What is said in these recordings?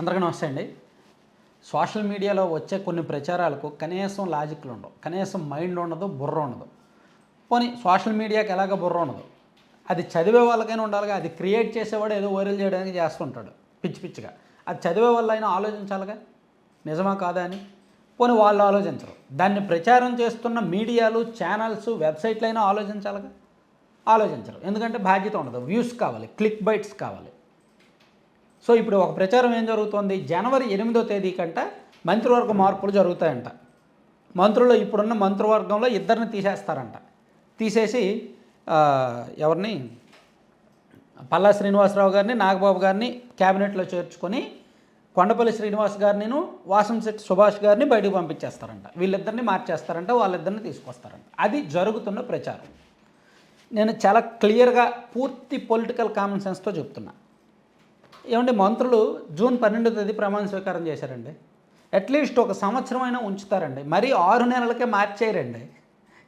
అందరికీ నమస్తే అండి. సోషల్ మీడియాలో వచ్చే కొన్ని ప్రచారాలకు కనీసం లాజిక్లు ఉండవు. కనీసం మైండ్ ఉండదు బుర్ర ఉండదు. పోనీ సోషల్ మీడియాకి ఎలాగ బుర్ర ఉండదు? అది చదివే వాళ్ళకైనా ఉండాలిగా అది క్రియేట్ చేసేవాడు ఏదో వైరల్ చేయడానికి చేస్తుంటాడు పిచ్చి పిచ్చిగా. అది చదివే వాళ్ళు అయినా ఆలోచించాలిగా? నిజమా కాదా అని? పోనీ వాళ్ళు ఆలోచించరు. దాన్ని ప్రచారం చేస్తున్న మీడియాలు ఛానల్స్ వెబ్సైట్లు అయినా ఆలోచించాలిగా? ఆలోచించరు. ఎందుకంటే బాధ్యత ఉండదు. వ్యూస్ కావాలి క్లిక్ బైట్స్ కావాలి. సో ఇప్పుడు ఒక ప్రచారం ఏం జరుగుతోంది? జనవరి ఎనిమిదో తేదీ కంట మంత్రివర్గ మార్పులు జరుగుతాయంట. మంత్రులు ఇప్పుడున్న మంత్రివర్గంలో ఇద్దరిని తీసేస్తారంట. తీసేసి ఎవరిని? పల్లా శ్రీనివాసరావు గారిని నాగబాబు గారిని క్యాబినెట్లో చేర్చుకొని కొండపల్లి శ్రీనివాస్ గారిని వాసంశెట్టి సుభాష్ గారిని బయటకు పంపించేస్తారంట. వీళ్ళిద్దరిని మార్చేస్తారంట వాళ్ళిద్దరిని తీసుకొస్తారంట. అది జరుగుతున్న ప్రచారం. నేను చాలా క్లియర్గా పూర్తి పొలిటికల్ కామన్ సెన్స్తో చెప్తున్నా. ఏమంటే మంత్రులు జూన్ పన్నెండో తేదీ ప్రమాణ స్వీకారం చేశారండి. అట్లీస్ట్ ఒక సంవత్సరం అయినా ఉంచుతారండి. మరీ ఆరు నెలలకే మార్చేయరండి.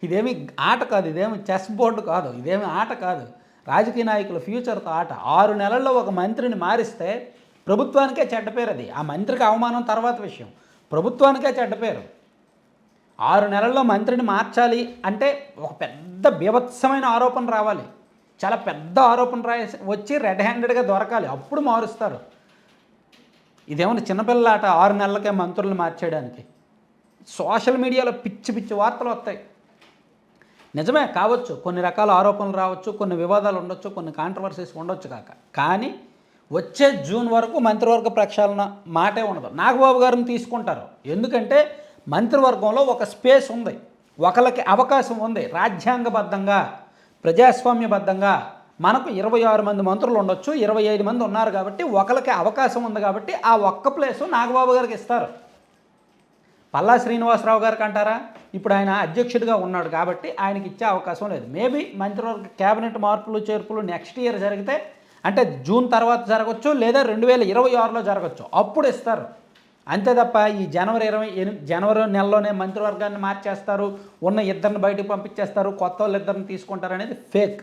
ఇదేమి ఆట కాదు ఇదేమి చెస్ బోర్డు కాదు ఇదేమి ఆట కాదు. రాజకీయ నాయకుల ఫ్యూచర్తో ఆట. ఆరు నెలల్లో ఒక మంత్రిని మారిస్తే ప్రభుత్వానికే చెడ్డ పేరు అది. ఆ మంత్రికి అవమానం తర్వాత విషయం. ప్రభుత్వానికే చెడ్డ పేరు. ఆరు నెలల్లో మంత్రిని మార్చాలి అంటే ఒక పెద్ద బీభత్సమైన ఆరోపణ రావాలి. చాలా పెద్ద ఆరోపణ రాసి వచ్చి రెడ్ హ్యాండెడ్గా దొరకాలి. అప్పుడు మారుస్తారు. ఇదేమన్నా చిన్నపిల్లల ఆట ఆరు నెలలకే మంత్రులను మార్చేయడానికి? సోషల్ మీడియాలో పిచ్చి పిచ్చి వార్తలు వస్తాయి. నిజమే కావచ్చు కొన్ని రకాల ఆరోపణలు రావచ్చు కొన్ని వివాదాలు ఉండొచ్చు కొన్ని కాంట్రవర్సీస్ ఉండొచ్చు కాక. కానీ వచ్చే జూన్ వరకు మంత్రివర్గ ప్రక్షాళన మాటే ఉండదు. నాగబాబు గారిని తీసుకుంటారు. ఎందుకంటే మంత్రివర్గంలో ఒక స్పేస్ ఉంది. ఒకరికి అవకాశం ఉంది. రాజ్యాంగబద్ధంగా ప్రజాస్వామ్యబద్ధంగా మనకు ఇరవై ఆరు మంది మంత్రులు ఉండొచ్చు ఇరవై ఐదు మంది ఉన్నారు కాబట్టి ఒకరికి అవకాశం ఉంది కాబట్టి ఆ ఒక్క ప్లేసు నాగబాబు గారికి ఇస్తారు. పల్లా శ్రీనివాసరావు గారికి అంటారా? ఇప్పుడు ఆయన అధ్యక్షుడిగా ఉన్నాడు కాబట్టి ఆయనకి ఇచ్చే అవకాశం లేదు. మేబీ మంత్రివర్గ కేబినెట్ మార్పులు చేర్పులు నెక్స్ట్ ఇయర్ జరిగితే అంటే జూన్ తర్వాత జరగచ్చు లేదా రెండు వేల ఇరవై ఆరులో జరగచ్చు. అప్పుడు ఇస్తారు. అంతే తప్ప ఈ జనవరి ఇరవై ఎనిమిది జనవరి నెలలోనే మంత్రివర్గాన్ని మార్చేస్తారు ఉన్న ఇద్దరిని బయటకు పంపించేస్తారు కొత్త వాళ్ళు ఇద్దరిని తీసుకుంటారు అనేది ఫేక్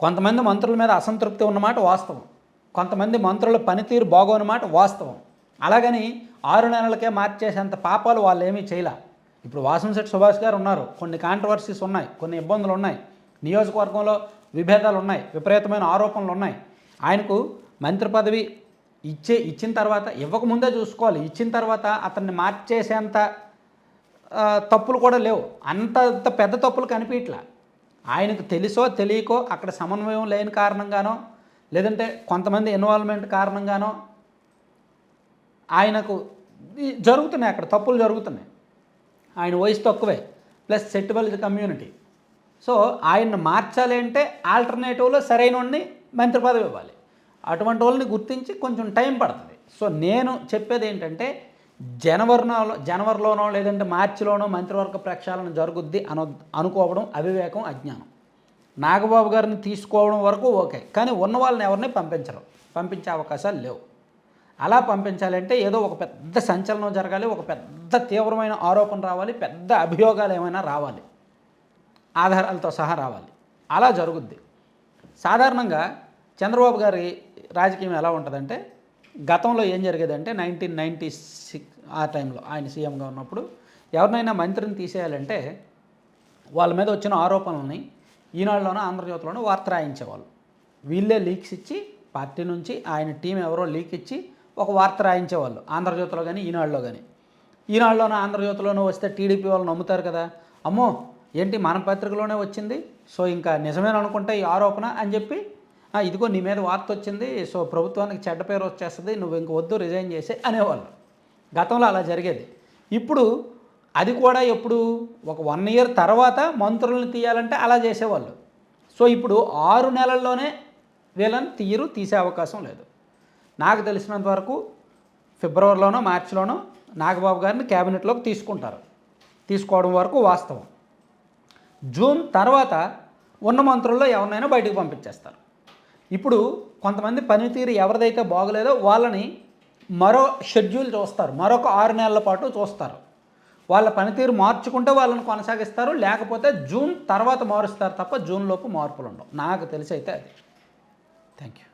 కొంతమంది మంత్రుల మీద అసంతృప్తి ఉన్నమాట వాస్తవం. కొంతమంది మంత్రుల పనితీరు బాగోనమాట వాస్తవం. అలాగని ఆరు నెలలకే మార్చేసేంత పాపాలు వాళ్ళు ఏమీ చేయలే. ఇప్పుడు వాసంశెట్టి సుభాష్ గారు ఉన్నారు. కొన్ని కాంట్రవర్సీస్ ఉన్నాయి కొన్ని ఇబ్బందులు ఉన్నాయి. నియోజకవర్గంలో విభేదాలు ఉన్నాయి విపరీతమైన ఆరోపణలు ఉన్నాయి. ఆయనకు మంత్రి పదవి ఇచ్చే ఇచ్చిన తర్వాత ఇవ్వకముందే చూసుకోవాలి. ఇచ్చిన తర్వాత అతన్ని మార్చేసేంత తప్పులు కూడా లేవు. అంత అంత పెద్ద తప్పులు కనిపించట్లా ఆయనకు తెలుసో తెలియకో అక్కడ సమన్వయం లేని కారణంగానో లేదంటే కొంతమంది ఇన్వాల్వ్మెంట్ కారణంగానో ఆయనకు జరుగుతున్నాయి అక్కడ తప్పులు జరుగుతున్నాయి. ఆయన వయసు తక్కువే. Plus సెట్టిబుల్ community. సో ఆయన్ని మార్చాలి అంటే ఆల్టర్నేటివ్లో సరైన మంత్రి పదవి ఇవ్వాలి. అటువంటి వాళ్ళని గుర్తించి కొంచెం టైం పడుతుంది. సో నేను చెప్పేది ఏంటంటే జనవరిలో జనవరిలోనో లేదంటే మార్చిలోనో మంత్రివర్గ ప్రక్షాళన జరుగుద్ది అను అనుకోవడం అవివేకం అజ్ఞానం. నాగబాబు గారిని తీసుకోవడం వరకు ఓకే. కానీ ఉన్న వాళ్ళని ఎవరిని పంపించరు. పంపించే అవకాశాలు లేవు. అలా పంపించాలంటే ఏదో ఒక పెద్ద సంచలనం జరగాలి ఒక పెద్ద తీవ్రమైన ఆరోపణ రావాలి పెద్ద అభియోగాలు ఏమైనా రావాలి. ఆధారాలతో సహా రావాలి. అలా జరుగుద్ది. సాధారణంగా చంద్రబాబు గారి రాజకీయం ఎలా ఉంటుందంటే గతంలో ఏం జరిగేదంటే నైన్టీన్ నైంటీ సిక్స్ ఆ టైంలో ఆయన సీఎంగా ఉన్నప్పుడు ఎవరినైనా మంత్రిని తీసేయాలంటే వాళ్ళ మీద వచ్చిన ఆరోపణలని ఈనాడులోనో ఆంధ్రజ్యోతిలోనో వార్త రాయించేవాళ్ళు. వీళ్ళే లీక్స్ ఇచ్చి పార్టీ నుంచి ఆయన టీం ఎవరో లీక్ ఇచ్చి ఒక వార్త రాయించేవాళ్ళు. ఆంధ్రజ్యోతిలో కానీ ఈనాడులో కానీ ఈనాడులోనో ఆంధ్రజ్యోతిలోనో వస్తే టీడీపీ వాళ్ళు నమ్ముతారు కదా. అమ్మో ఏంటి మన పత్రికలోనే వచ్చింది? సో ఇంకా నిజమేననుకుంటే ఈ ఆరోపణ అని చెప్పి ఇదిగో నీ మీద వార్త వచ్చింది సో ప్రభుత్వానికి చెడ్డ పేరు వచ్చేస్తుంది నువ్వు ఇంక వద్దు రిజైన్ చేసే అనేవాళ్ళు. గతంలో అలా జరిగేది. ఇప్పుడు అది కూడా ఎప్పుడు? ఒక వన్ ఇయర్ తర్వాత మంత్రులను తీయాలంటే అలా చేసేవాళ్ళు. సో ఇప్పుడు ఆరు నెలల్లోనే వీళ్ళని తీయరు తీసే అవకాశం లేదు. నాకు తెలిసినంత వరకు ఫిబ్రవరిలోనో మార్చిలోనో నాగబాబు గారిని క్యాబినెట్లోకి తీసుకుంటారు. తీసుకోవడం వరకు వాస్తవం. జూన్ తర్వాత ఉన్న మంత్రుల్లో ఎవరినైనా బయటకు పంపించేస్తారు. ఇప్పుడు కొంతమంది పనితీరు ఎవరిదైతే బాగలేదో వాళ్ళని మరో షెడ్యూల్ చూస్తారు. మరొక ఆరు నెలల పాటు చూస్తారు. వాళ్ళ పనితీరు మార్చుకుంటే వాళ్ళని కొనసాగిస్తారు. లేకపోతే జూన్ తర్వాత మారుస్తారు తప్ప జూన్ లోపు మార్పులు ఉండవు నాకు తెలిసి అయితే అది. Thank you